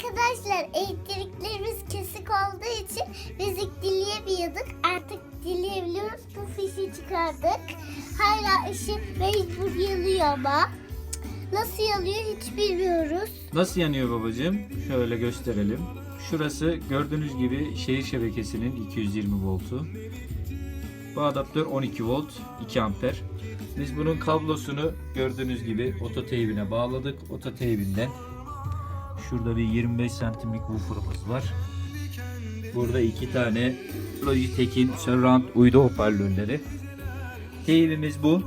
Arkadaşlar elektriklerimiz kesik olduğu için müzik dinleyemiyorduk. Artık dinleyebiliyoruz. Bu fişi çıkardık. Hala ışık mecbur yanıyor ama. Nasıl yanıyor hiç bilmiyoruz. Nasıl yanıyor babacığım? Şöyle gösterelim. Şurası gördüğünüz gibi şehir şebekesinin 220 voltu. Bu adaptör 12 volt, 2 amper. Biz bunun kablosunu gördüğünüz gibi ototeybine bağladık. Ototeybinden şurada bir 25 santimlik woofer'ımız var. Burada iki tane Logitech'in surround uydu hoparlörleri. Teybimiz bu.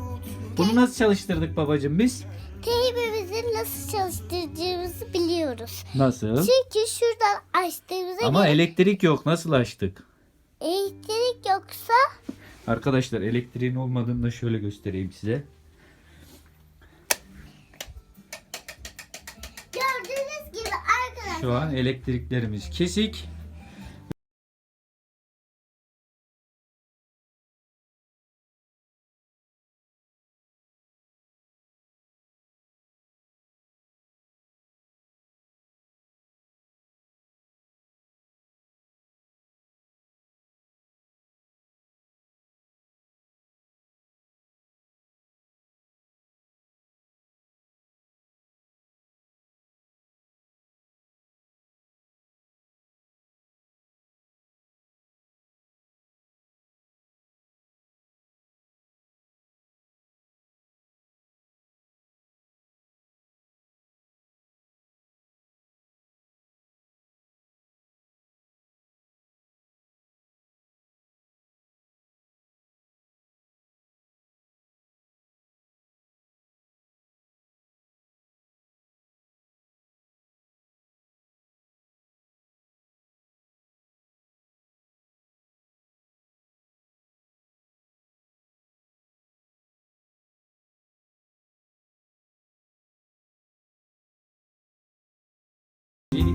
Bunu nasıl çalıştırdık babacığım biz? Teybimizin nasıl çalıştıracağımızı biliyoruz. Nasıl? Çünkü şuradan açtığımızda Ama gel- elektrik yok. Nasıl açtık? elektrik yoksa Arkadaşlar elektriğin olmadığını da şöyle göstereyim size. Şu an elektriklerimiz kesik.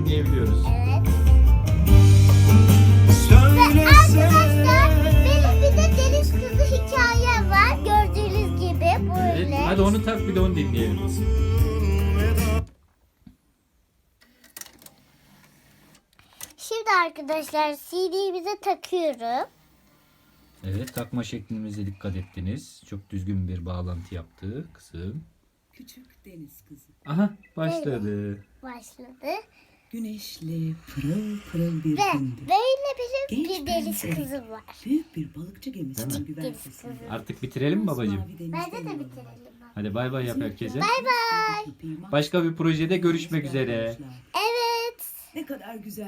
Dinleyebiliyoruz. Evet. Arkadaşlar benim bir de deniz kızı hikayem var. Gördüğünüz gibi böyle. Evet, hadi onu tak bir de onu dinleyelim. Şimdi arkadaşlar CD'mize takıyorum. Evet takma şeklimize dikkat ettiniz. Çok düzgün bir bağlantı yaptı kızım. Küçük deniz kızı. Aha başladı. Başladı. Güneşli pırıl pırıl bir Ve gündü. böyle Genç bir deniz prensleri. kızım var. Büyük bir balıkçı gemisinin Değil mi? güven Deniz sesinde. kızı. Artık bitirelim mi babacığım? Bence de bitirelim. Hadi bay bay yap herkese. Bay bay. Başka bir projede görüşmek üzere. Evet. Ne kadar güzel